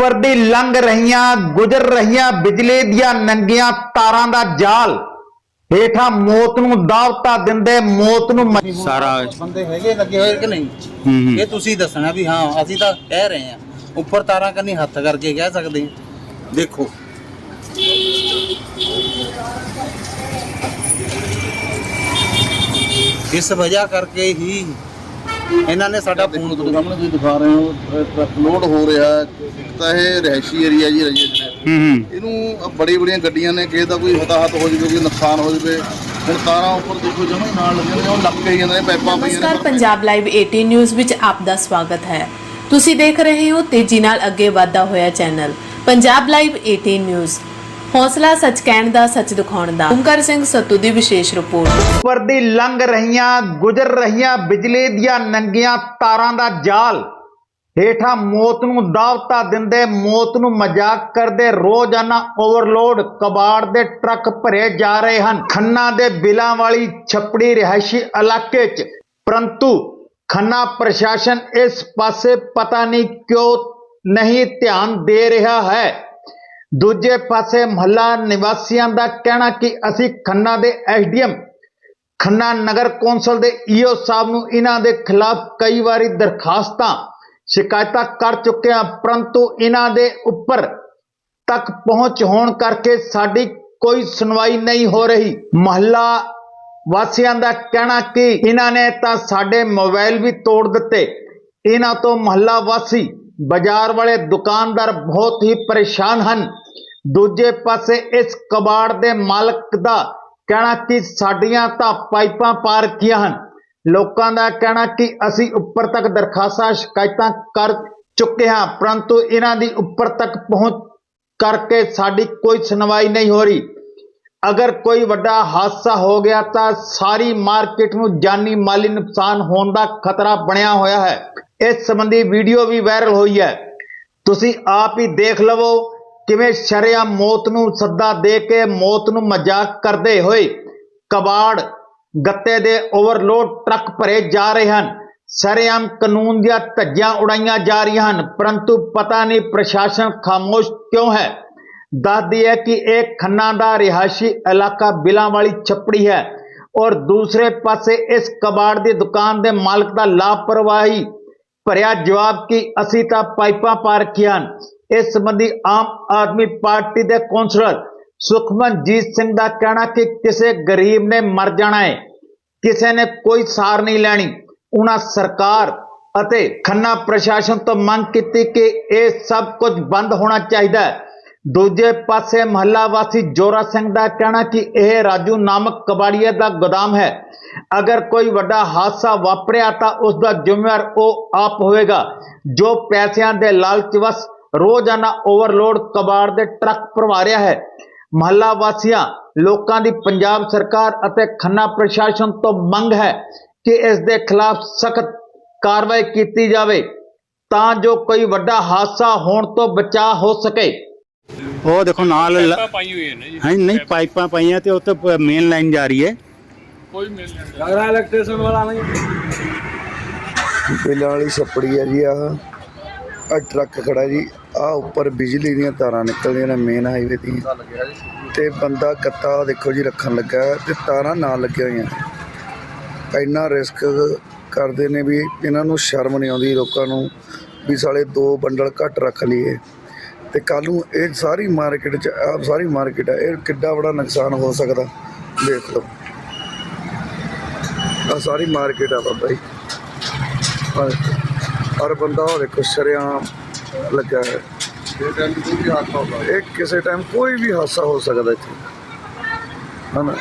ਉੱਪਰ ਦੀ ਲੰਘ ਰਹੀਆਂ ਗੁਜ਼ਰ ਰਹੀਆਂ ਬਿਜਲੀ ਦੀਆਂ ਨੰਗੀਆਂ ਤਾਰਾਂ ਦਾ ਜਾਲ ਹੇਠਾਂ ਮੌਤ ਨੂੰ ਦਾਵਤਾ ਦਿੰਦੇ ਮੌਤ ਨੂੰ ਸਾਰਾ ਬੰਦੇ ਹੈਗੇ ਲੱਗੇ ਹੋਏ ਕਿ ਨਹੀਂ? ਇਹ ਤੁਸੀਂ ਦੱਸਣਾ ਵੀ ਹਾਂ ਅਸੀਂ ਤਾਂ ਕਹਿ ਰਹੇ ਹਾਂ। ਉੱਪਰ ਤਾਰਾਂ ਕੰਨੀ ਹੱਥ ਕਰਕੇ ਕਹਿ ਸਕਦੇ ਹਾਂ। ਦੇਖੋ। ਇਸ ਵਜ੍ਹਾ ਕਰਕੇ ਹੀ ਇਹਨਾਂ ਨੇ ਸਾਡਾ ਫੋਨ ਤੁਹਾਡੇ ਸਾਹਮਣੇ ਤੁਸੀਂ ਦਿਖਾ ਰਹੇ ਹੋ ਟਰੱਕ ਲੋਡ ਹੋ ਰਿਹਾ ਤਾਂ ਇਹ ਰਹਿਸ਼ੀ ਏਰੀਆ ਜੀ ਰਜੇ ਹੂੰ। ਹੂੰ ਇਹਨੂੰ ਬੜੀ ਬੜੀਆਂ ਗੱਡੀਆਂ ਨੇ ਕਿਸੇ ਦਾ ਕੋਈ ਹਤਾਹਤ ਹੋ ਜਾਵੇ ਕੋਈ ਨੁਕਸਾਨ ਹੋ ਜਾਵੇ ਹੁਣ ਤਾਰਾਂ ਉੱਪਰ ਦੇਖੋ ਜਮਾ ਨਾਲ ਲੱਗੀਆਂ ਨੇ ਉਹ ਲੱਗ ਕੇ ਜਾਂਦੇ ਨੇ ਪਾਈਪਾਂ ਪਈਆਂ ਨਮਸਕਾਰ ਨੇ ਪੰਜਾਬ ਲਾਈਵ 18 ਨਿਊਜ਼ ਵਿੱਚ ਆਪ ਦਾ ਸਵਾਗਤ ਹੈ। ਤੁਸੀਂ ਦੇਖ ਰਹੇ ਹੋ ਤੇਜ਼ੀ ਨਾਲ ਅੱਗੇ ਵਧਦਾ ਹੋਇਆ ਚੈਨਲ ਪੰਜਾਬ ਲਾਈਵ 18 ਨਿਊਜ਼ ਹੌਸਲਾ ਸੱਚ ਕਹਿਣ ਦਾ, ਸੱਚ ਦਿਖਾਉਣ ਦਾ। ਓਮਕਾਰ ਸਿੰਘ ਸੱਤੂ ਦੀ ਵਿਸ਼ੇਸ਼ ਰਿਪੋਰਟ। ਉੱਪਰ ਦੀ ਲੰਘ ਰਹੀਆਂ, ਗੁਜ਼ਰ ਰਹੀਆਂ ਬਿਜਲੀ ਦੀਆਂ ਨੰਗੀਆਂ ਤਾਰਾਂ ਦਾ ਜਾਲ। ਹੇਠਾਂ ਮੌਤ ਨੂੰ ਦਾਵਤਾ ਦਿੰਦੇ, ਮੌਤ ਨੂੰ ਮਜ਼ਾਕ ਕਰਦੇ, ਰੋਜ਼ਾਨਾ ਓਵਰਲੋਡ ਕਬਾੜ ਦੇ ਟਰੱਕ ਭਰੇ ਜਾ ਰਹੇ ਹਨ। ਖੰਨਾ ਦੇ ਬਿਲਾਂ ਵਾਲੀ ਛਪੜੀ ਰਿਹਾਇਸ਼ੀ ਇਲਾਕੇ 'ਚ। ਪਰੰਤੂ ਖੰਨਾ ਪ੍ਰਸ਼ਾਸਨ ਇਸ ਪਾਸੇ ਪਤਾ ਨਹੀਂ ਕਿਉਂ ਨਹੀਂ ਧਿਆਨ ਦੇ ਰਿਹਾ ਹੈ। ਦੂਜੇ ਪਾਸੇ ਮਹੱਲਾ ਨਿਵਾਸੀਆਂ ਦਾ ਕਹਿਣਾ ਕਿ ਅਸੀਂ ਖੰਨਾ ਦੇ ਐਸਡੀਐਮ, ਖੰਨਾ ਨਗਰ ਕੌਂਸਲ ਦੇ ਈਓ ਸਾਹਿਬ ਨੂੰ ਇਹਨਾਂ ਦੇ ਖਿਲਾਫ ਕਈ ਵਾਰੀ ਦਰਖਾਸਤਾਂ, ਸ਼ਿਕਾਇਤਾਂ ਕਰ ਚੁੱਕੇ ਹਾਂ, ਪਰੰਤੂ ਇਹਨਾਂ ਦੇ ਉੱਪਰ ਤੱਕ ਪਹੁੰਚ ਹੋਣ ਕਰਕੇ ਸਾਡੀ ਕੋਈ ਸੁਣਵਾਈ ਨਹੀਂ ਹੋ ਰਹੀ। ਮਹੱਲਾ ਵਾਸੀਆਂ ਦਾ ਕਹਿਣਾ ਕਿ ਇਹਨਾਂ ਨੇ ਤਾਂ ਸਾਡੇ ਮੋਬਾਈਲ ਵੀ ਤੋੜ ਦਿੱਤੇ। ਇਹਨਾਂ ਤੋਂ ਮਹੱਲਾ ਵਾਸੀ ਬਾਜ਼ਾਰ ਵਾਲੇ ਦੁਕਾਨਦਾਰ ਬਹੁਤ ਹੀ ਪਰੇਸ਼ਾਨ ਹਨ। ਦੂਜੇ ਪਾਸੇ ਇਸ ਕਬਾੜ ਦੇ ਮਾਲਕ ਦਾ ਕਹਿਣਾ ਕਿ ਸਾਡੀਆਂ ਤਾਂ ਪਾਈਪਾਂ ਪਾ ਰੱਖੀਆਂ ਹਨ। ਲੋਕਾਂ ਦਾ ਕਹਿਣਾ ਕਿ ਅਸੀਂ ਉੱਪਰ ਤੱਕ ਦਰਖਾਸਤਾਂ, ਸ਼ਿਕਾਇਤਾਂ ਕਰ ਚੁੱਕੇ ਹਾਂ, ਪਰੰਤੂ ਇਹਨਾਂ ਦੀ ਉੱਪਰ ਤੱਕ ਪਹੁੰਚ ਕਰਕੇ ਸਾਡੀ ਕੋਈ ਸੁਣਵਾਈ ਨਹੀਂ ਹੋ ਰਹੀ। ਅਗਰ ਕੋਈ ਵੱਡਾ ਹਾਦਸਾ ਹੋ ਗਿਆ ਤਾਂ ਸਾਰੀ ਮਾਰਕੀਟ ਨੂੰ ਜਾਨੀ ਮਾਲੀ ਨੁਕਸਾਨ ਹੋਣ ਦਾ ਖਤਰਾ ਬਣਿਆ ਹੋਇਆ ਹੈ। ਇਸ ਸੰਬੰਧੀ ਵੀਡੀਓ ਵੀ ਵਾਇਰਲ ਹੋਈ ਹੈ। ਤੁਸੀਂ ਆਪ ਹੀ ਦੇਖ ਲਵੋ ਕਿਵੇਂ ਸ਼ਰਿਆ ਮੌਤ ਨੂੰ ਸੱਦਾ ਦੇ ਕੇ ਮੌਤ ਨੂੰ ਮਜ਼ਾਕ ਕਰਦੇ ਹੋਏ ਕਬਾੜ ਗੱਤੇ ਦੇ ਓਵਰਲੋਡ ਟਰੱਕ ਭਰੇ ਜਾ ਰਹੇ ਹਨ। ਸ਼ਰੇਆਮ ਕਾਨੂੰਨ ਦੀਆਂ ਧੱਜੀਆਂ ਉਡਾਈਆਂ ਜਾ ਰਹੀਆਂ ਹਨ, ਪਰੰਤੂ ਪਤਾ ਨਹੀਂ ਪ੍ਰਸ਼ਾਸਨ ਖਾਮੋਸ਼ ਕਿਉਂ ਹੈ। ਦੱਸਦੀ ਹੈ ਕਿ ਇਹ ਖੰਨਾ ਦਾ ਰਿਹਾਇਸ਼ੀ ਇਲਾਕਾ ਬਿਲਾਂ ਵਾਲੀ ਛੱਪੜੀ ਹੈ ਔਰ ਦੂਸਰੇ ਪਾਸੇ ਇਸ ਕਬਾੜ ਦੀ ਦੁਕਾਨ ਦੇ ਮਾਲਕ ਦਾ ਲਾਪਰਵਾਹੀ ਭਰਿਆ ਜਵਾਬ ਕਿ? ਅਸੀਂ ਤਾਂ ਪਾਈਪਾਂ ਪਾ ਰੱਖੀਆਂ ਹਨ। ਇਸ ਸੰਬੰਧੀ ਆਮ ਆਦਮੀ ਪਾਰਟੀ ਦੇ ਕੌਂਸਲਰ ਸੁਖਮਨਜੀਤ ਸਿੰਘ ਦਾ ਕਹਿਣਾ ਕਿ ਕਿਸੇ ਗਰੀਬ ਨੇ ਮਰ ਜਾਣਾ ਹੈ। ਕਿਸੇ ਨੇ ਕੋਈ ਸਾਰ ਨਹੀਂ ਲੈਣੀ। ਉਹਨਾਂ ਸਰਕਾਰ ਅਤੇ ਖੰਨਾ ਪ੍ਰਸ਼ਾਸਨ ਤੋਂ ਮੰਗ ਕੀਤੀ ਕਿ ਇਹ ਸਭ ਕੁਝ ਬੰਦ ਹੋਣਾ ਚਾਹੀਦਾ ਹੈ। ਦੂਜੇ ਪਾਸੇ ਮਹੱਲਾ ਵਾਸੀ ਜੋਰਾ ਸਿੰਘ ਦਾ ਕਹਿਣਾ ਕਿ ਇਹ ਰਾਜੂ ਨਾਮਕ ਕਬਾੜੀਏ ਦਾ ਗੋਦਾਮ ਹੈ। ਅਗਰ ਕੋਈ ਵੱਡਾ ਹਾਦਸਾ ਵਾਪਰਿਆ ਤਾਂ ਉਸ ਦਾ ਜ਼ਿੰਮੇਵਾਰ ਉਹ ਆਪ ਹੋਵੇਗਾ। ਜੋ ਪੈਸਿਆਂ ਦੇ ਲਾਲਚ ਵਸ ਰੋਜ਼ਾਨਾ ਓਵਰਲੋਡ ਕਬਾੜ ਦੇ ਟਰੱਕ ਭਰਵਾ ਰਿਹਾ ਹੈ। ਮਹੱਲਾ ਵਾਸੀਆਂ, ਲੋਕਾਂ ਦੀ ਪੰਜਾਬ ਸਰਕਾਰ ਅਤੇ ਖੰਨਾ ਪ੍ਰਸ਼ਾਸਨ ਤੋਂ ਮੰਗ ਹੈ ਕਿ ਇਸ ਦੇ ਖਿਲਾਫ ਸਖਤ ਕਾਰਵਾਈ ਕੀਤੀ ਜਾਵੇ ਤਾਂ ਜੋ ਕੋਈ ਵੱਡਾ ਹਾਦਸਾ ਹੋਣ ਤੋਂ ਬਚਾ ਹੋ ਸਕੇ। ਉਹ ਦੇਖੋ ਨਾਲ ਲ- ਪਾਈਪਾਂ ਪਾਈ ਹੋਈ ਨੇ ਜੀ। ਹਾਂ ਨਹੀਂ ਪਾਈਪਾਂ ਪਾਈਆਂ ਤੇ ਉੱਤੇ ਮੇਨ ਲਾਈਨ ਜਾ ਰਹੀ ਹੈ। ਕੋਈ ਮਿਲ ਨਹੀਂ। ਬਿੱਲਾਂ ਵਾਲੀ ਛੱਪੜੀ ਹੈ ਜੀ ਆਹ ਆ ਟਰੱਕ ਖੜਾ ਜੀ ਆ ਉੱਪਰ ਬਿਜਲੀ ਦੀਆਂ ਤਾਰਾਂ ਨਿਕਲਦੀਆਂ ਨੇ ਮੇਨ ਹਾਈਵੇ ਦੀਆਂ। ਤੇ ਬੰਦਾ ਗੱਤਾ ਦੇਖੋ ਜੀ ਰੱਖਣ ਲੱਗਾ ਹੈ ਤੇ ਤਾਰਾਂ ਨਾਲ ਲੱਗੀਆਂ ਹੋਈਆਂ। ਇੰਨਾ ਰਿਸਕ ਕਰਦੇ ਨੇ ਵੀ ਇਹਨਾਂ ਨੂੰ ਸ਼ਰਮ ਨਹੀਂ ਆਉਂਦੀ ਲੋਕਾਂ ਨੂੰ ਵੀ ਸਾਲੇ ਦੋ ਬੰਡਲ ਘੱਟ ਰੱਖ ਲਈਏ। ਤੇ ਕੱਲ ਨੂੰ ਇਹ ਸਾਰੀ ਮਾਰਕੀਟ ਚ, ਆਹ ਸਾਰੀ ਮਾਰਕੀਟ ਹੈ ਇਹ ਕਿੱਡਾ ਬੜਾ ਨੁਕਸਾਨ ਹੋ ਸਕਦਾ, ਦੇਖ ਲਓ। ਆ ਸਾਰੀ ਮਾਰਕੀਟ ਆ ਬਾਬਾ ਜੀ। ਔਰ ਔਰ ਬੰਦਾ ਉਹ ਦੇਖੋ, ਸ਼ਰੇਆਮ ਲੱਗਾ ਹੈ ਇਹ ਕਿਸੇ ਟਾਈਮ ਕੋਈ ਵੀ ਹਾਦਸਾ ਹੋ ਸਕਦਾ ਇੱਥੇ। ਹਨਾ?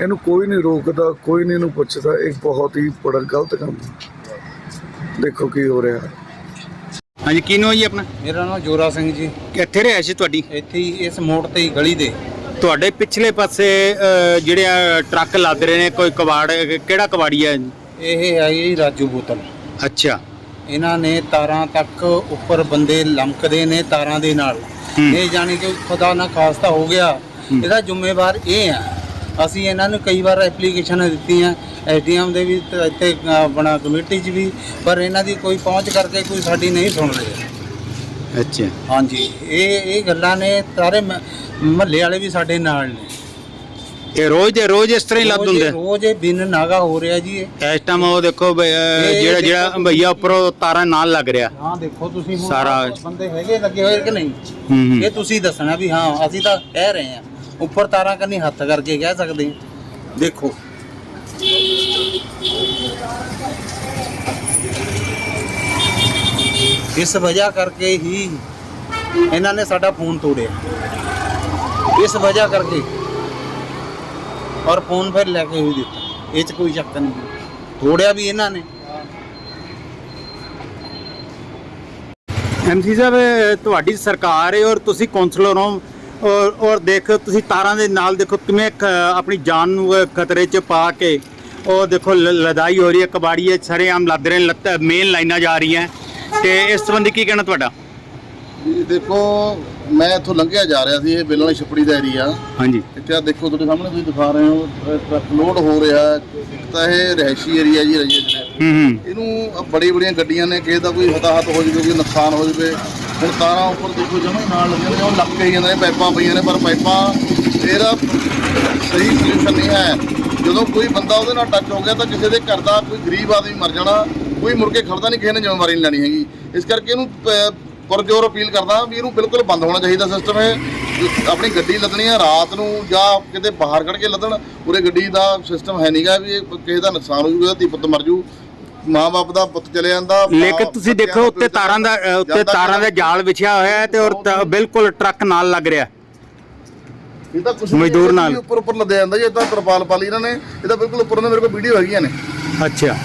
ਇਹਨੂੰ ਕੋਈ ਨਹੀਂ ਰੋਕਦਾ, ਕੋਈ ਨਹੀਂ ਇਹਨੂੰ ਪੁੱਛਦਾ, ਇਹ ਬਹੁਤ ਹੀ ਬੜਾ ਗਲਤ ਕੰਮ ਦੇਖੋ ਕੀ ਹੋ ਰਿਹਾ। ਹਾਂਜੀ ਕਿਨੂੰ ਹੈ ਜੀ ਆਪਣਾ? ਮੇਰਾ ਨਾਮ ਜੋਰਾ ਸਿੰਘ ਜੀ। ਕਿੱਥੇ ਰਿਹਾ ਸੀ ਤੁਹਾਡੀ? ਇੱਥੇ ਹੀ ਇਸ ਮੋੜ ਤੇ ਹੀ ਗਲੀ ਦੇ। ਤੁਹਾਡੇ ਪਿਛਲੇ ਪਾਸੇ ਅ, ਜਿਹੜੇ ਆ ਟਰੱਕ ਲੱਦ ਰਹੇ ਨੇ ਕੋਈ ਕਬਾੜ ਕਿਹੜਾ ਕਬਾੜੀ ਹੈ ਇਹ ਹੈ ਜੀ ਰਾਜੂ ਬੋਤਲ। ਅੱਛਾ। ਇਹਨਾਂ ਨੇ ਤਾਰਾਂ ਤੱਕ ਉੱਪਰ ਬੰਦੇ ਲਮਕਦੇ ਨੇ ਤਾਰਾਂ ਦੇ ਨਾਲ। ਹੂੰ। ਇਹ ਜਾਣੀ ਕਿ ਖੁਦਾ ਨਾ ਖਾਸਤਾ ਹੋ ਗਿਆ। ਇਹਦਾ ਜ਼ਿੰਮੇਵਾਰ ਇਹ ਆ ਅਸੀਂ ਇਹਨਾਂ ਨੂੰ ਕਈ ਵਾਰ ਐਪਲੀਕੇਸ਼ਨਾਂ ਦਿੱਤੀਆਂ ਐਸਡੀਐਮ ਦੇ ਵੀ ਤੇ ਇੱਥੇ ਆਪਣਾ ਕਮੇਟੀ 'ਚ ਵੀ ਪਰ ਇਹਨਾਂ ਦੀ ਕੋਈ ਪਹੁੰਚ ਕਰਕੇ ਕੋਈ ਸਾਡੀ ਨਹੀਂ ਸੁਣ ਰਿਹਾ ਅੱਛਾ। ਹਾਂਜੀ ਇਹ ਇਹ ਗੱਲਾਂ ਨੇ ਸਾਰੇ ਮਹੱਲੇ ਵਾਲੇ ਵੀ ਸਾਡੇ ਨਾਲ ਨੇ। ਇਹ ਰੋਜ਼ ਦੇ ਰੋਜ਼ ਇਸ ਤਰ੍ਹਾਂ ਹੀ ਰੋਜ਼ ਹੁੰਦੇ? ਰੋਜ਼ ਇਹ ਬਿਨ ਨਾਗਾ ਹੋ ਰਿਹਾ ਜੀ। ਇਸ ਟਾਈਮ ਉਹ ਦੇਖੋ ਜਿਹੜਾ ਜਿਹੜਾ ਭਈਆ ਉੱਪਰੋਂ ਤਾਰਾਂ ਨਾਲ ਲੱਗ ਰਿਹਾ। ਹਾਂ ਦੇਖੋ ਤੁਸੀਂ ਸਾਰਾ- ਬੰਦੇ ਹੈਗੇ ਲੱਗੇ ਹੋਏ ਕਿ ਨਹੀਂ? ਇਹ ਤੁਸੀਂ ਦੱਸਣਾ ਵੀ ਹਾਂ ਅਸੀਂ ਤਾਂ ਕਹਿ ਰਹੇ ਹਾਂ। ਉੱਪਰ ਤਾਰਾਂ ਕੰਨੀ ਹੱਥ ਕਰਕੇ ਕਹਿ ਸਕਦੇ ਹਾਂ ਦੇਖੋ। ਇਸ ਵਜ੍ਹਾ ਕਰਕੇ ਹੀ ਇਹਨਾਂ ਨੇ ਸਾਡਾ ਫੋਨ ਤੋੜਿਆ। ਇਸ ਵਜ੍ਹਾ ਕਰਕੇ। ਔਰ ਫੋਨ ਫਿਰ ਲੈ ਕੇ ਵੀ ਦਿੱਤਾ। ਇਹ ਚ ਕੋਈ ਸ਼ੱਕ ਨਹੀਂ। ਤੋੜਿਆ ਵੀ ਇਹਨਾਂ ਨੇ। ਐਮਸੀ ਸਾਹਿਬ, ਤੁਹਾਡੀ ਸਰਕਾਰ ਹੈ ਔਰ ਤੁਸੀਂ ਕਾਉਂਸਲਰ ਹੋ। ਔਰ ਔਰ ਦੇਖੋ ਤੁਸੀਂ ਤਾਰਾਂ ਦੇ ਨਾਲ ਦੇਖੋ ਕਿਵੇਂ ਆਪਣੀ ਜਾਨ ਨੂੰ ਖਤਰੇ 'ਚ ਪਾ ਕੇ ਉਹ ਦੇਖੋ ਲ- ਲਦਾਈ ਹੋ ਰਹੀ ਹੈ ਕਬਾੜੀਏ ਸਰੇਆਮ ਲੱਦ ਰਹੇ ਨੇ ਮੇਨ ਲਾਈਨਾਂ ਜਾ ਰਹੀਆਂ ਤੇ ਇਸ ਸੰਬੰਧੀ ਕੀ ਕਹਿਣਾ ਤੁਹਾਡਾ? ਦੇਖੋ ਮੈਂ ਇੱਥੋਂ ਲੰਘਿਆ ਜਾ ਰਿਹਾ ਸੀ ਇਹ ਬਿੱਲ ਵਾਲੀ ਛਪੜੀ ਦਾ ਏਰੀਆ ਹਾਂਜੀ। ਇੱਥੇ ਆਹ ਦੇਖੋ ਤੁਹਾਡੇ ਸਾਹਮਣੇ ਤੁਸੀਂ ਦਿਖਾ ਰਹੇ ਹੋ ਟਰੱਕ ਲੋਡ ਹੋ ਰਿਹਾ ਹੈ। ਤਾਂ ਇਹ ਰਹਿਸ਼ੀ ਏਰੀਆ ਜੀ ਰਜੇ ਜਿਹੜੇ ਹੂੰ ਹੂੰ। ਇਹਨੂੰ ਬੜੀ ਬੜੀਆਂ ਗੱਡੀਆਂ ਨੇ ਕਿਸੇ ਦਾ ਕੋਈ ਹਤਾਹਤ ਹੋ ਜਾਵੇ ਕੋਈ ਨੁਕਸਾਨ ਹੋ ਜਾਵੇ ਹੁਣ ਤਾਰਾਂ ਉੱਪਰ ਦੇਖੋ ਜਮਾਂ ਹੀ ਨਾਲ ਲੱਗੀਆਂ ਨੇ ਉਹ ਲੱਗ ਕੇ ਜਾਂਦੇ ਨੇ, ਪਾਈਪਾਂ ਪਈਆਂ ਨੇ, ਪਰ ਪਾਈਪਾਂ ਇਹਦਾ ਸਹੀ ਸੋਲੂਸ਼ਨ ਨਹੀਂ ਹੈ। ਜਦੋਂ ਕੋਈ ਬੰਦਾ ਉਹਦੇ ਨਾਲ ਟੱਚ ਹੋ ਗਿਆ ਤਾਂ ਕਿਸੇ ਦੇ ਘਰ ਦਾ ਕੋਈ ਗਰੀਬ ਆਦਮੀ ਮਰ ਜਾਣਾ, ਕੋਈ ਮੁੜ ਖੜਦਾ ਨਹੀਂ, ਕਿਸੇ ਨੇ ਜ਼ਿੰਮੇਵਾਰੀ ਨਹੀਂ ਲੈਣੀ ਹੈਗੀ। ਇਸ ਕਰਕੇ ਇਹਨੂੰ ਪੁਰਜੋਰ ਅਪੀਲ ਕਰਦਾ ਵੀ ਇਹਨੂੰ ਬਿਲਕੁਲ ਬੰਦ ਹੋਣਾ ਚਾਹੀਦਾ ਸਿਸਟਮ ਇਹ। ਆਪਣੀ ਗੱਡੀ ਲੱਦਣੀ ਆ, ਰਾਤ ਨੂੰ ਜਾਂ ਕਿਤੇ ਬਾਹਰ ਕੱਢ ਕੇ ਲੱਦਣ, ਉਰੇ ਗੱਡੀ ਦਾ ਸਿਸਟਮ ਹੈ ਨਹੀਂਗਾ ਵੀ ਇਹ ਕਿਸੇ ਦਾ ਨੁਕਸਾਨ ਹੋ ਜੂਗਾ, ਧੀ ਪੁੱਤ ਮਰ ਜੂ। ਮਾਂ-ਬਾਪ ਦਾ ਪੁੱਤ ਚਲੇ ਜਾਂਦਾ ਲੇਕਿਨ ਤੁਸੀਂ ਦੇਖੋ ਉੱਤੇ ਤਾਰਾਂ ਦਾ ਉੱਤੇ ਤਾਰਾਂ ਦਾ ਜਾਲ ਵਿਛਿਆ ਹੋਇਆ ਹੈ ਤੇ ਔਰ ਬਿਲਕੁਲ ਟਰੱਕ ਨਾਲ ਲੱਗ ਰਿਹਾ। ਇਹ ਤਾਂ ਕੁਛ ਮਜ਼ਦੂਰ ਨਾਲ। ਉੱਪਰ ਉੱਪਰ ਲੱਦਿਆ ਜਾਂਦਾ ਜੀ ਇਹ ਤਾਂ ਤਰਪਾਲ ਪਾ ਲਈ ਇਹਨਾਂ ਨੇ ਇਹ ਤਾਂ ਬਿਲਕੁਲ ਉੱਪਰ ਨੇ ਮੇਰੇ ਕੋਲ ਵੀਡੀਓ ਹੈਗੀਆਂ ਨੇ। ਅੱਛਾ।